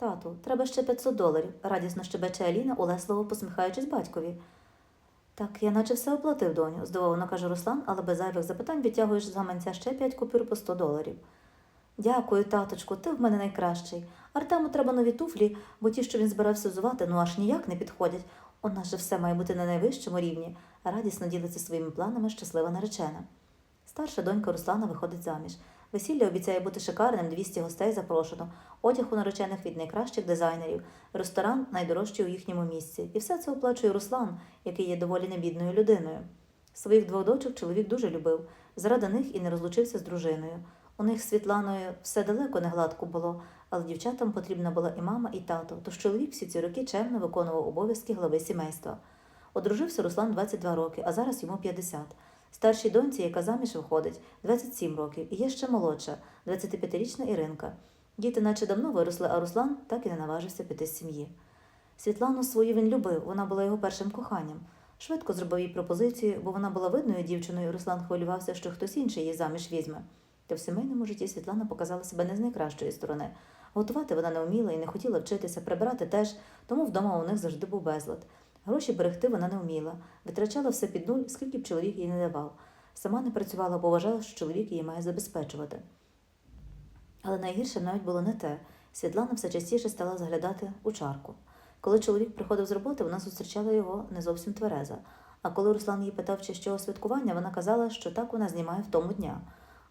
Тату, треба ще 500 доларів, радісно щебече Аліна, улесливо посміхаючись батькові. Так, я наче все оплатив, доню, здивовано каже Руслан, але без зайвих запитань відтягуєш з гаманця ще 5 купюр по 100 доларів. Дякую, таточку, ти в мене найкращий. Артему треба нові туфлі, бо ті, що він збирався зувати, ну аж ніяк не підходять. У нас же все має бути на найвищому рівні, радісно ділиться своїми планами щаслива наречена. Старша донька Руслана виходить заміж. Весілля обіцяє бути шикарним, 200 гостей запрошено, одяг у наречених від найкращих дизайнерів, ресторан найдорожчий у їхньому місці. І все це оплачує Руслан, який є доволі небідною людиною. Своїх двох дочок чоловік дуже любив, заради них і не розлучився з дружиною. У них з Світланою все далеко не гладко було, але дівчатам потрібна була і мама, і тато, тож чоловік всі ці роки чемно виконував обов'язки глави сімейства. Одружився Руслан 22 роки, а зараз йому 50. Старшій доньці, яка заміж виходить, 27 років, і є ще молодша, 25-річна Іринка. Діти наче давно виросли, а Руслан так і не наважився піти з сім'ї. Світлану свою він любив, вона була його першим коханням. Швидко зробив їй пропозицію, бо вона була видною дівчиною, і Руслан хвилювався, що хтось інший її заміж візьме. Та в сімейному житті Світлана показала себе не з найкращої сторони. Готувати вона не вміла і не хотіла вчитися, прибирати теж, тому вдома у них завжди був безлад. Гроші берегти вона не вміла, витрачала все під нуль, скільки б чоловік їй не давав. Сама не працювала, бо вважала, що чоловік її має забезпечувати. Але найгірше навіть було не те. Світлана все частіше стала заглядати у чарку. Коли чоловік приходив з роботи, вона зустрічала його не зовсім твереза. А коли Руслан її питав, чи з чого святкування, вона казала, що так вона знімає в тому дня.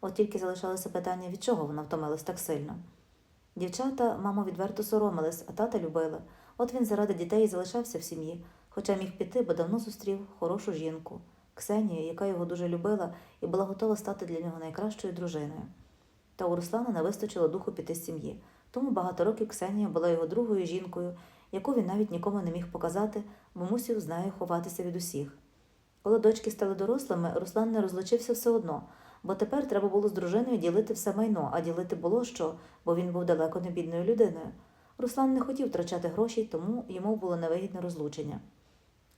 От тільки залишалося питання, від чого вона втомилась так сильно. Дівчата, мамо, відверто соромились, а тата любили. От він заради дітей і залишався в сім'ї, хоча міг піти, бо давно зустрів хорошу жінку Ксенію, яка його дуже любила і була готова стати для нього найкращою дружиною. Та у Руслана не вистачило духу піти з сім'ї, тому багато років Ксенія була його другою жінкою, яку він навіть нікому не міг показати, бо мусив з нею ховатися від усіх. Коли дочки стали дорослими, Руслан не розлучився все одно, бо тепер треба було з дружиною ділити все майно, а ділити було що, бо він був далеко не бідною людиною. Руслан не хотів втрачати гроші, тому йому було невигідне розлучення.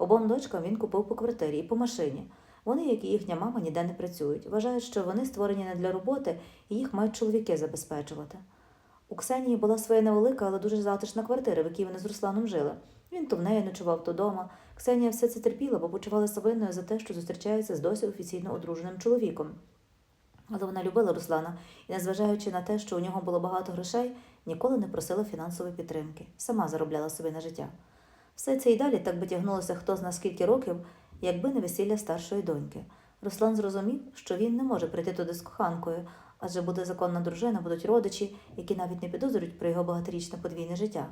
Обом дочкам він купив по квартирі і по машині. Вони, як і їхня мама, ніде не працюють. Вважають, що вони створені не для роботи і їх мають чоловіки забезпечувати. У Ксенії була своя невелика, але дуже затишна квартира, в якій вони з Русланом жили. Він то в неї ночував, то дома. Ксенія все це терпіла, бо почувалася винною за те, що зустрічається з досі офіційно одруженим чоловіком. Але вона любила Руслана і, незважаючи на те, що у нього було багато грошей, ніколи не просила фінансової підтримки, сама заробляла собі на життя. Все це і далі так би тягнулося хто зна скільки років, якби не весілля старшої доньки. Руслан зрозумів, що він не може прийти туди з коханкою, адже буде законна дружина, будуть родичі, які навіть не підозрюють про його багаторічне подвійне життя.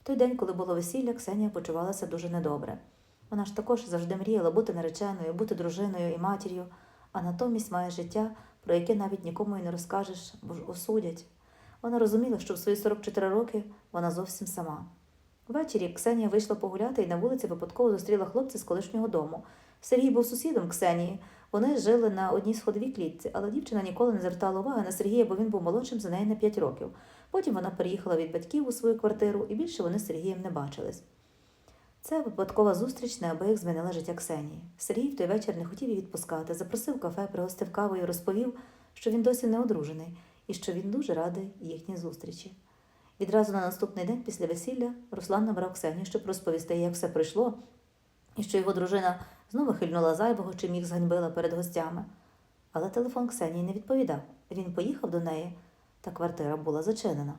В той день, коли було весілля, Ксенія почувалася дуже недобре. Вона ж також завжди мріяла бути нареченою, бути дружиною і матір'ю, а натомість має життя, про яке навіть нікому і не розкажеш, бо ж осудять. Вона розуміла, що в свої 44 роки вона зовсім сама. Ввечері Ксенія вийшла погуляти і на вулиці випадково зустріла хлопця з колишнього дому. Сергій був сусідом Ксенії. Вони жили на одній сходовій клітці, але дівчина ніколи не звертала уваги на Сергія, бо він був молодшим за неї на 5 років. Потім вона переїхала від батьків у свою квартиру, і більше вони з Сергієм не бачились. Це випадкова зустріч неабияк змінила життя Ксенії. Сергій в той вечір не хотів її відпускати, запросив кафе, пригостив кавою, розповів, що він досі не одружений і що він дуже радий їхній зустрічі. Відразу на наступний день після весілля Руслан набрав Ксенію, щоб розповісти, як все пройшло, і що його дружина знову хильнула зайвого, чим їх зганьбила перед гостями. Але телефон Ксенії не відповідав. Він поїхав до неї, та квартира була зачинена.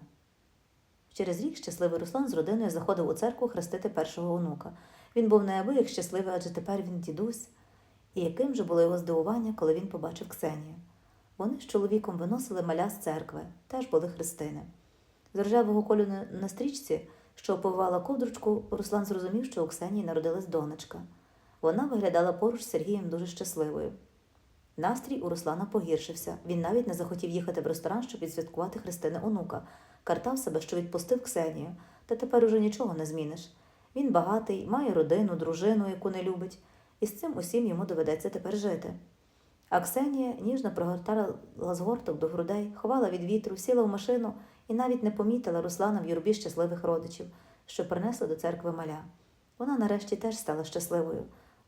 Через рік щасливий Руслан з родиною заходив у церкву хрестити першого онука. Він був неабияк щасливий, адже тепер він дідусь. І яким же було його здивування, коли він побачив Ксенію. Вони з чоловіком виносили маля з церкви, теж були хрестини. З рожевого кольору на- стрічці, що оповивала ковдручку, Руслан зрозумів, що у Ксенії народилась донечка. Вона виглядала поруч з Сергієм дуже щасливою. Настрій у Руслана погіршився. Він навіть не захотів їхати в ресторан, щоб відсвяткувати хрестини онука. Картав себе, що відпустив Ксенію, та тепер уже нічого не зміниш. Він багатий, має родину, дружину, яку не любить, і з цим усім йому доведеться тепер жити. А Ксенія ніжно прогортала згорток до грудей, ховала від вітру, сіла в машину і навіть не помітила Руслана в юрбі щасливих родичів, що принесли до церкви маля. Вона нарешті теж стала щасливою.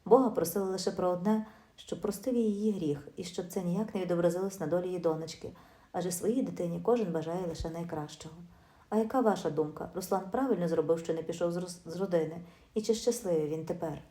Бога просила лише про одне, щоб простив її гріх, і щоб це ніяк не відобразилось на долі її донечки, адже своїй дитині кожен бажає лише найкращого. А яка ваша думка? Руслан правильно зробив, що не пішов з, родини? І чи щасливий він тепер?